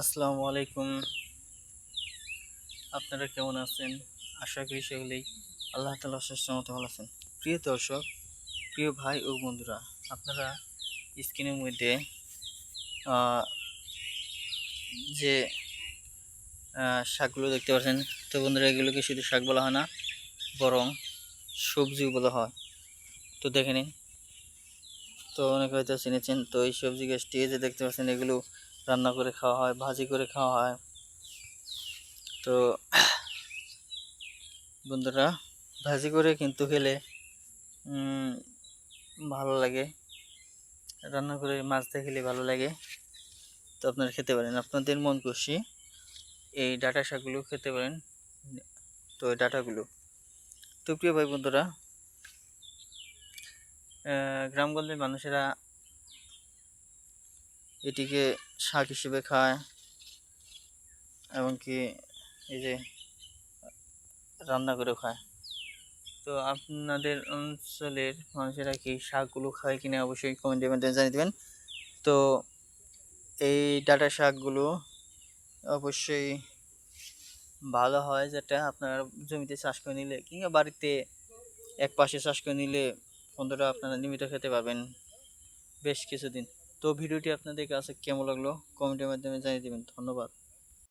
আসসালামু আলাইকুম। আপনারা কেমন আছেন? আশা করি সেগুলোই আল্লাহ তালা মতো ভালো আছেন। প্রিয় দর্শক, প্রিয় ভাই ও বন্ধুরা, আপনারা স্ক্রিনের মধ্যে যে শাকগুলো দেখতে পাচ্ছেন, তো বন্ধুরা এগুলোকে শুধু শাক বলা হয় না, বরং সবজিও বলা হয়। তো দেখে নিন। তো অনেকে হয়তো চিনেছেন, তো এই সবজি গাছটি যে দেখতে পাচ্ছেন, এগুলো রান্না করে খাওয়া হয়, ভাজি করে খাওয়া হয়। তো বন্ধুরা, ভাজি করে কিন্তু খেলে ভালো লাগে। রান্না করে মাছ দিয়ে খেলে ভালো লাগে। তো আপনারা খেতে পারেন। আপনাদের মন খুশি এই ডাটা শাকগুলো খেতে পারেন। তো এই ডাটাগুলো। তো প্রিয় ভাই বন্ধুরা গ্রামগঞ্জের মানুষেরা এটিকে শাক হিসেবে খায় এমনকি এই যে রান্না করে খায়। তো আপনাদের অঞ্চলের মানুষেরা কি শাকগুলো খায় কিনা অবশ্যই কমেন্টের মাধ্যমে জানিয়ে দেবেন। তো এই ডাটা শাকগুলো অবশ্যই ভালো হয় যেটা আপনার জমিতে চাষ করে নিলে কিংবা বাড়িতে এক পাশে চাষ করে নিলে বন্ধুরা আপনারা নিয়মিত খেতে পারবেন বেশ কিছুদিন। তো ভিডিওটি আপনাদের কাছে কেমন লাগল? কমেন্টের মাধ্যমে জানিয়ে দেবেন। ধন্যবাদ।